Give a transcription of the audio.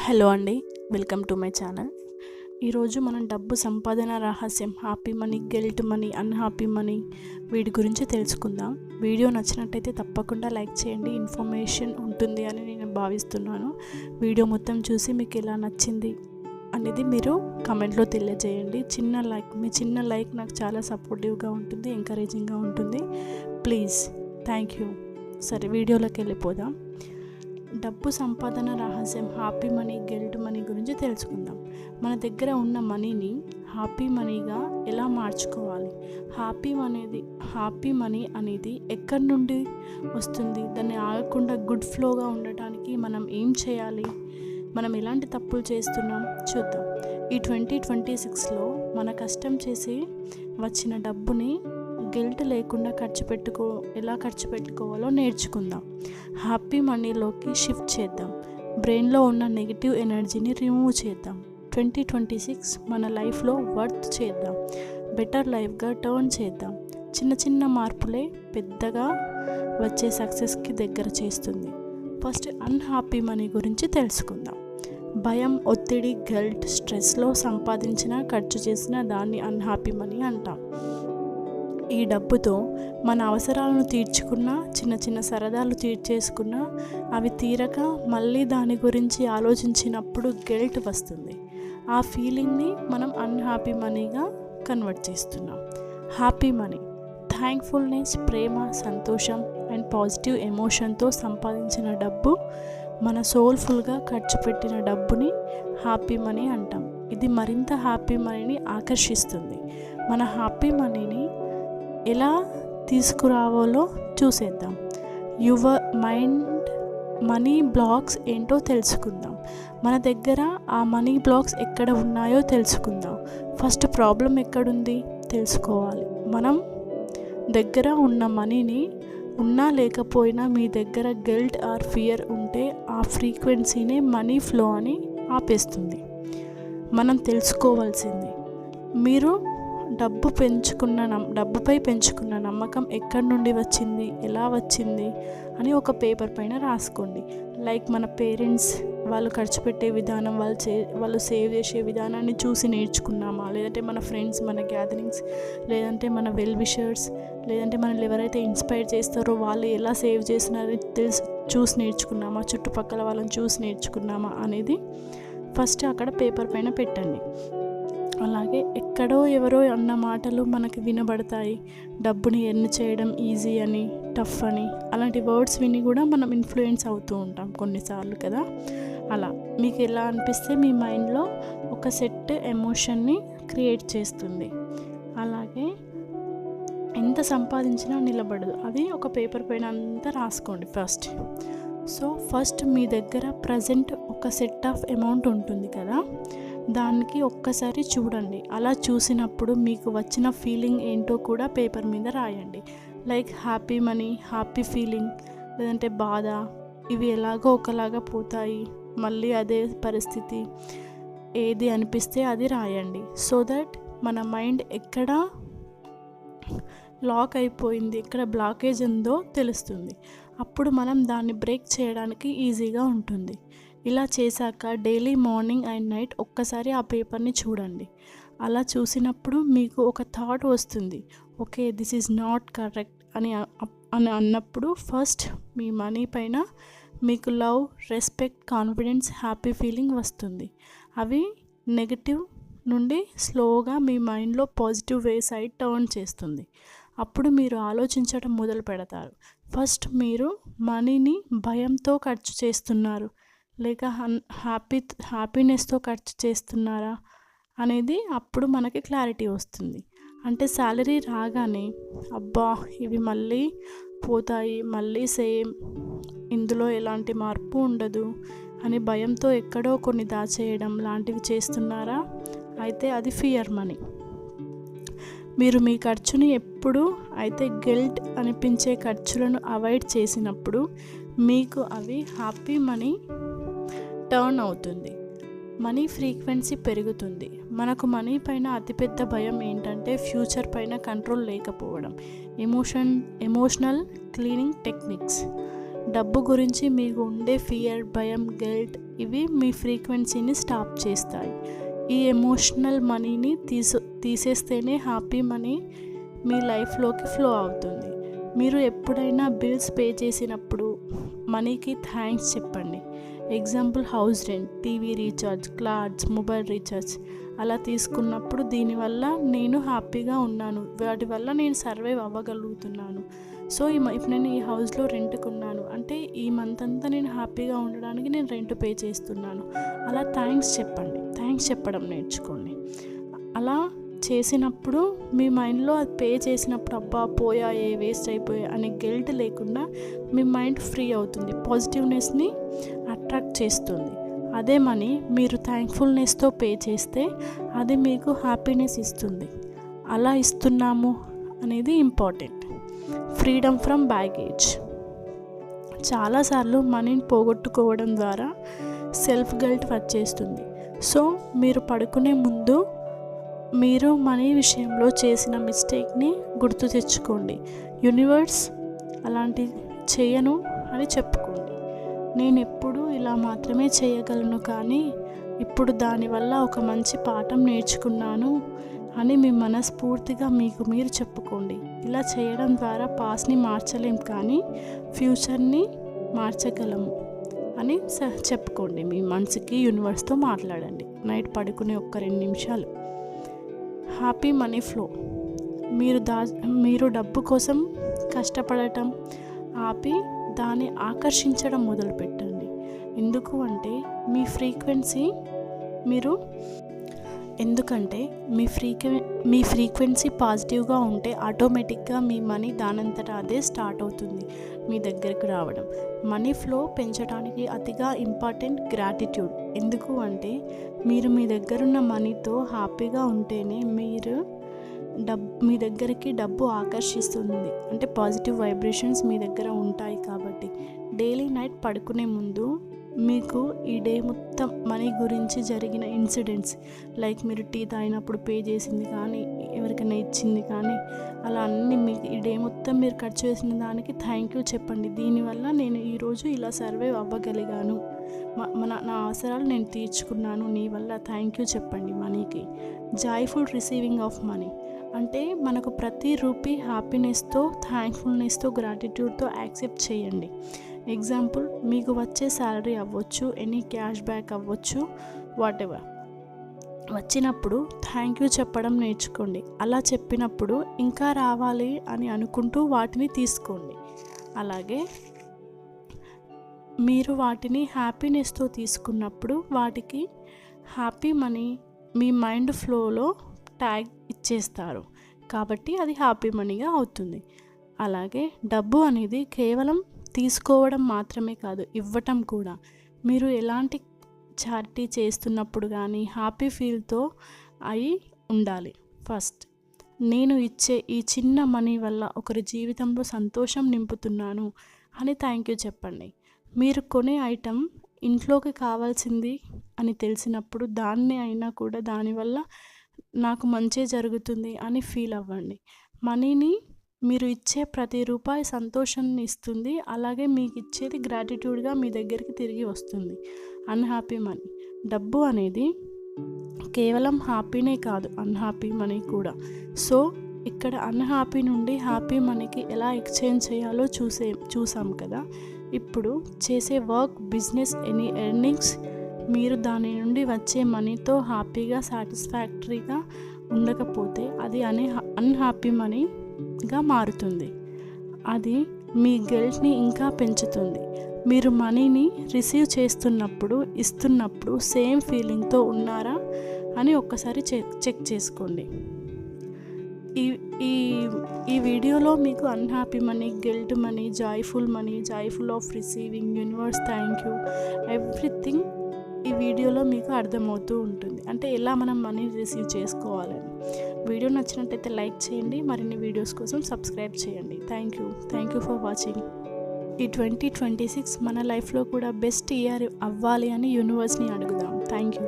Hello అండి welcome to my channel. ఈరోజు మనం డబ్బు సంపాదన రహస్యం happy money guilt money unhappy money వీటి గురించి తెలుసుకుందాం. వీడియో నచ్చినట్టయితే తప్పకుండా లైక్ చేయండి ఇన్ఫర్మేషన్ ఉంటుంది అని నేను భావిస్తున్నాను. వీడియో మొత్తం చూసి మీకు ఎలా నచ్చింది అనేది మీరు కమెంట్లో తెలియజేయండి. చిన్న లైక్ మీ చిన్న లైక్ నాకు చాలా సపోర్టివ్గా ఉంటుంది ఎంకరేజింగ్గా ఉంటుంది. Please thank you. సరే వీడియోలోకి వెళ్ళిపోదాం. డబ్బు సంపాదన రహస్యం హ్యాపీ మనీ గిల్ట్ మనీ గురించి తెలుసుకుందాం. మన దగ్గర ఉన్న మనీని హ్యాపీ మనీగా ఎలా మార్చుకోవాలి? హ్యాపీ అనేది హ్యాపీ మనీ అనేది ఎక్కడి నుండి వస్తుంది? దాన్ని ఆగకుండా గుడ్ ఫ్లోగా ఉండటానికి మనం ఏం చేయాలి? మనం ఎలాంటి తప్పులు చేస్తున్నాం? చూద్దాం. ఈ ట్వంటీ ట్వంటీ సిక్స్లో మన కష్టం చేసి వచ్చిన డబ్బుని గిల్ట్ లేకుండా ఖర్చు పెట్టుకో ఎలా ఖర్చు పెట్టుకోవాలో నేర్చుకుందాం. హ్యాపీ మనీలోకి షిఫ్ట్ చేద్దాం. బ్రెయిన్లో ఉన్న నెగిటివ్ ఎనర్జీని రిమూవ్ చేద్దాం. ట్వంటీ ట్వంటీ సిక్స్ మన లైఫ్లో వర్త్ చేద్దాం. బెటర్ లైఫ్గా టర్న్ చేద్దాం. చిన్న చిన్న మార్పులే పెద్దగా వచ్చే సక్సెస్కి దగ్గర చేస్తుంది. ఫస్ట్ అన్హ్యాపీ మనీ గురించి తెలుసుకుందాం. భయం ఒత్తిడి గల్ట్ స్ట్రెస్లో సంపాదించిన ఖర్చు చేసిన దాన్ని అన్హ్యాపీ మనీ అంటాం. ఈ డబ్బుతో మన అవసరాలను తీర్చుకున్న చిన్న చిన్న సరదాలు తీర్చేసుకున్న అవి తీరక మళ్ళీ దాని గురించి ఆలోచించినప్పుడు గిల్ట్ వస్తుంది. ఆ ఫీలింగ్ని మనం అన్హ్యాపీ మనీగా కన్వర్ట్ చేస్తున్నాం. హ్యాపీ మనీ థ్యాంక్ఫుల్నెస్ ప్రేమ సంతోషం అండ్ పాజిటివ్ ఎమోషన్తో సంపాదించిన డబ్బు మన సోల్ఫుల్గా ఖర్చు పెట్టిన డబ్బుని హ్యాపీ మనీ అంటాం. ఇది మరింత హ్యాపీ మనీని ఆకర్షిస్తుంది. మన హ్యాపీ మనీని ఎలా తీసుకురావాలో చూసేద్దాం. యువర్ మైండ్ మనీ బ్లాక్స్ ఏంటో తెలుసుకుందాం. మన దగ్గర ఆ మనీ బ్లాక్స్ ఎక్కడ ఉన్నాయో తెలుసుకుందాం. ఫస్ట్ ప్రాబ్లం ఎక్కడుంది? తెలుసుకోవాలి. మనం దగ్గర ఉన్న మనీని ఉన్నా లేకపోయినా మీ దగ్గర గిల్ట్ ఆర్ ఫియర్ ఉంటే ఆ ఫ్రీక్వెన్సీనే మనీ ఫ్లో అని ఆపేస్తుంది. మనం తెలుసుకోవాల్సింది. మీరు డబ్బు పెంచుకున్న నమ్ డబ్బుపై పెంచుకున్న నమ్మకం ఎక్కడి నుండి వచ్చింది? ఎలా వచ్చింది? అని ఒక పేపర్ పైన రాసుకోండి. లైక్ మన పేరెంట్స్ వాళ్ళు ఖర్చు పెట్టే విధానం వాళ్ళు చే వాళ్ళు సేవ్ చేసే విధానాన్ని చూసి నేర్చుకున్నామా? లేదంటే మన ఫ్రెండ్స్ మన గ్యాదరింగ్స్ లేదంటే మన వెల్ విషర్స్ లేదంటే మనల్ని ఎవరైతే ఇన్స్పైర్ చేస్తారో వాళ్ళు ఎలా సేవ్ చేస్తున్నారో తెలిసి చూసి నేర్చుకున్నామా? చుట్టుపక్కల వాళ్ళని చూసి నేర్చుకున్నామా? అనేది ఫస్ట్ అక్కడ పేపర్ పైన పెట్టండి. అలాగే ఎక్కడో ఎవరో అన్న మాటలు మనకు వినబడతాయి. డబ్బుని ఎర్న్ చేయడం ఈజీ అని టఫ్ అని. అలాంటి వర్డ్స్ విని కూడా మనం ఇన్ఫ్లుయెన్స్ అవుతూ ఉంటాం కొన్నిసార్లు కదా. అలా మీకు ఎలా అనిపిస్తే మీ మైండ్లో ఒక సెట్ ఎమోషన్ని క్రియేట్ చేస్తుంది. అలాగే ఎంత సంపాదించినా నిలబడదు. అది ఒక పేపర్ పైన అంతా రాసుకోండి ఫస్ట్ సో ఫస్ట్ మీ దగ్గర ప్రజెంట్ ఒక సెట్ ఆఫ్ అమౌంట్ ఉంటుంది కదా. దానికి ఒక్కసారి చూడండి. అలా చూసినప్పుడు మీకు వచ్చిన ఫీలింగ్ ఏంటో కూడా పేపర్ మీద రాయండి. Like happy money happy feeling లేదంటే బాధ ఇవి ఎలాగో ఒకలాగా పోతాయి మళ్ళీ అదే పరిస్థితి ఏది అనిపిస్తే అది రాయండి. సో దట్ మన మైండ్ ఎక్కడ లాక్ అయిపోయింది ఎక్కడ బ్లాకేజ్ ఉందో తెలుస్తుంది. అప్పుడు మనం దాన్ని బ్రేక్ చేయడానికి ఈజీగా ఉంటుంది. ఇలా చేశాక డైలీ మార్నింగ్ అండ్ నైట్ ఒక్కసారి ఆ పేపర్ని చూడండి. అలా చూసినప్పుడు మీకు ఒక థాట్ వస్తుంది. Okay this is not correct అని అని అన్నప్పుడు ఫస్ట్ మీ మనీ పైన మీకు love respect confidence happy feeling వస్తుంది. అవి నెగటివ్ నుండి స్లోగా మీ మైండ్లో పాజిటివ్ వే సైడ్ టర్న్ చేస్తుంది. అప్పుడు మీరు ఆలోచించడం మొదలు పెడతారు. ఫస్ట్ మీరు మనీని భయంతో ఖర్చు చేస్తున్నారు. లేక హ్యాపీ హ్యాపీనెస్తో ఖర్చు చేస్తున్నారా అనేది అప్పుడు మనకి క్లారిటీ వస్తుంది. అంటే శాలరీ రాగానే అబ్బా! ఇవి మళ్ళీ పోతాయి మళ్ళీ సేమ్ ఇందులో ఎలాంటి మార్పు ఉండదు అని భయంతో ఎక్కడో కొన్ని దాచేయడం లాంటివి చేస్తున్నారా? అయితే అది ఫియర్ మనీ. మీరు మీ ఖర్చుని ఎప్పుడు అయితే గిల్ట్ అనిపించే ఖర్చులను అవాయిడ్ చేసినప్పుడు మీకు అవి హ్యాపీ మనీ టర్న్ అవుతుంది. మనీ ఫ్రీక్వెన్సీ పెరుగుతుంది. మనకు మనీ పైన అతిపెద్ద భయం ఏంటంటే ఫ్యూచర్ పైన కంట్రోల్ లేకపోవడం. Emotion emotional cleaning techniques. డబ్బు గురించి మీకు ఉండే ఫియర్ భయం గిల్ట్ ఇవి మీ ఫ్రీక్వెన్సీని స్టాప్ చేస్తాయి. ఈ ఎమోషనల్ మనీని తీసు తీసేస్తేనే హ్యాపీ మనీ మీ లైఫ్లోకి ఫ్లో అవుతుంది. మీరు ఎప్పుడైనా బిల్స్ పే చేసినప్పుడు మనీకి థ్యాంక్స్ చెప్పండి. Example house rent TV recharge clothes mobile recharge అలా తీసుకున్నప్పుడు దీనివల్ల నేను హ్యాపీగా ఉన్నాను. వాటి వల్ల నేను సర్వైవ్ అవ్వగలుగుతున్నాను. సో ఈ ఇప్పుడు నేను ఈ హౌస్లో రెంట్కి ఉన్నాను అంటే ఈ మంత్ అంతా నేను హ్యాపీగా ఉండడానికి నేను రెంట్ పే చేస్తున్నాను. అలా థ్యాంక్స్ చెప్పండి. థ్యాంక్స్ చెప్పడం నేర్చుకోండి. అలా చేసినప్పుడు మీ మైండ్లో అది పే చేసినప్పుడు అబ్బా పోయాయే వేస్ట్ అయిపోయాయి అనే గిల్ట్ లేకుండా మీ మైండ్ ఫ్రీ అవుతుంది. పాజిటివ్నెస్ని అట్రాక్ట్ చేస్తుంది. అదే మనీ మీరు థ్యాంక్ఫుల్నెస్తో పే చేస్తే అది మీకు హ్యాపీనెస్ ఇస్తుంది. అలా ఇస్తున్నాము అనేది ఇంపార్టెంట్. Freedom from baggage. చాలాసార్లు మనీని పోగొట్టుకోవడం ద్వారా సెల్ఫ్ గల్ట్ వచ్చేస్తుంది. సో మీరు పడుకునే ముందు మీరు మనీ విషయంలో చేసిన మిస్టేక్ని గుర్తు తెచ్చుకోండి. యూనివర్స్ అలాంటి చేయను అని చెప్పుకోండి. నేను ఎప్పుడు ఇలా మాత్రమే చేయగలను కానీ ఇప్పుడు దానివల్ల ఒక మంచి పాఠం నేర్చుకున్నాను అని మీ మనస్ఫూర్తిగా మీకు మీరు చెప్పుకోండి. ఇలా చేయడం ద్వారా పాస్ని మార్చలేం కానీ ఫ్యూచర్ని మార్చగలము అని చెప్పుకోండి. మీ మనసుకి యూనివర్స్తో మాట్లాడండి. నైట్ పడుకునే ఒక్క రెండు నిమిషాలు. Happy money flow. మీరు దా మీరు డబ్బు కోసం కష్టపడటం ఆపి దాన్ని ఆకర్షించడం మొదలుపెట్టండి. ఎందుకు అంటే మీ ఫ్రీక్వెన్సీ మీరు ఎందుకంటే మీ ఫ్రీక్వె మీ ఫ్రీక్వెన్సీ పాజిటివ్గా ఉంటే ఆటోమేటిక్గా మీ మనీ దానంతటా అదే స్టార్ట్ అవుతుంది. మీ దగ్గరకు రావడం. మనీ ఫ్లో పెంచడానికి అతిగా ఇంపార్టెంట్ గ్రాటిట్యూడ్. ఎందుకు అంటే మీరు మీ దగ్గరున్న మనీతో హ్యాపీగా ఉంటేనే మీరు డబ్ మీ దగ్గరికి డబ్బు ఆకర్షిస్తుంది. అంటే పాజిటివ్ వైబ్రేషన్స్ మీ దగ్గర ఉంటాయి కాబట్టి. డైలీ నైట్ పడుకునే ముందు మీకు ఈ డే మొత్తం మనీ గురించి జరిగిన ఇన్సిడెంట్స్. లైక్ మీరు టీ తాగినప్పుడు పే చేసింది కానీ ఎవరికైనా ఇచ్చింది కానీ అలా అన్ని మీకు ఈ డే మొత్తం మీరు ఖర్చు చేసిన దానికి థ్యాంక్ యూ చెప్పండి. దీనివల్ల నేను ఈరోజు ఇలా సర్వైవ్ అవ్వగలిగాను. మన నా అవసరాలు నేను తీర్చుకున్నాను. నీ వల్ల థ్యాంక్ యూ చెప్పండి మనీకి. Joyful receiving of money. అంటే మనకు ప్రతి రూపీ హ్యాపీనెస్తో థ్యాంక్ఫుల్నెస్తో గ్రాటిట్యూడ్తో యాక్సెప్ట్ చేయండి. ఎగ్జాంపుల్ మీకు వచ్చే శాలరీ అవ్వచ్చు ఎనీ క్యాష్ బ్యాక్ అవ్వచ్చు వాట్ ఎవర్ వచ్చినప్పుడు థ్యాంక్ యూ చెప్పడం నేర్చుకోండి. అలా చెప్పినప్పుడు ఇంకా రావాలి అని అనుకుంటూ వాటిని తీసుకోండి. అలాగే మీరు వాటిని హ్యాపీనెస్తో తీసుకున్నప్పుడు వాటికి హ్యాపీ మనీ మీ మైండ్ ఫ్లోలో ట్యాగ్ ఇచ్చేస్తారు. కాబట్టి అది హ్యాపీ మనీగా అవుతుంది. అలాగే డబ్బు అనేది కేవలం తీసుకోవడం మాత్రమే కాదు ఇవ్వటం కూడా. మీరు ఎలాంటి చారిటీ చేస్తున్నప్పుడు కానీ హ్యాపీ ఫీల్తో అయి ఉండాలి. ఫస్ట్ నేను ఇచ్చే ఈ చిన్న మనీ వల్ల ఒకరి జీవితంలో సంతోషం నింపుతున్నాను అని థ్యాంక్ యూ చెప్పండి. మీరు కొనే ఐటెం ఇంట్లోకి కావాల్సింది అని తెలిసినప్పుడు దాన్ని అయినా కూడా దానివల్ల నాకు మంచి జరుగుతుంది అని ఫీల్ అవ్వండి. మనీని మీరు ఇచ్చే ప్రతి రూపాయి సంతోషాన్ని ఇస్తుంది. అలాగే మీకు ఇచ్చేది గ్రాటిట్యూడ్గా మీ దగ్గరికి తిరిగి వస్తుంది. అన్హ్యాపీ మనీ డబ్బు అనేది కేవలం హ్యాపీనే కాదు అన్హ్యాపీ మనీ కూడా. సో ఇక్కడ అన్హ్యాపీ నుండి హ్యాపీ మనీకి ఎలా ఎక్స్చేంజ్ చేయాలో చూసే చూసాం కదా. ఇప్పుడు చేసే వర్క్ బిజినెస్ ఎనీ ఎర్నింగ్స్ మీరు దాని నుండి వచ్చే మనీతో హ్యాపీగా సాటిస్ఫాక్టరీగా ఉండకపోతే అది అనే అన్హ్యాపీ గా మారుతుంది. అది మీ గిల్ట్ని ఇంకా పెంచుతుంది. మీరు మనీని రిసీవ్ చేస్తున్నప్పుడు ఇస్తున్నప్పుడు సేమ్ ఫీలింగ్తో ఉన్నారా అని ఒక్కసారి చెక్ చెక్ చేసుకోండి. ఈ ఈ ఈ వీడియోలో మీకు unhappy money guilt money joyful money joyful of receiving universe thank you everything వీడియోలో మీకు అర్థమవుతూ ఉంటుంది. అంటే ఎలా మనం మనీ రిసీవ్ చేసుకోవాలని వీడియో నచ్చినట్టయితే లైక్ చేయండి. మరిన్ని వీడియోస్ కోసం సబ్స్క్రైబ్ చేయండి. Thank you thank you for watching ఈ ట్వంటీ ట్వంటీ సిక్స్ మన లైఫ్లో కూడా బెస్ట్ ఇయర్ అవ్వాలి అని యూనివర్స్ని అడుగుదాం. Thank you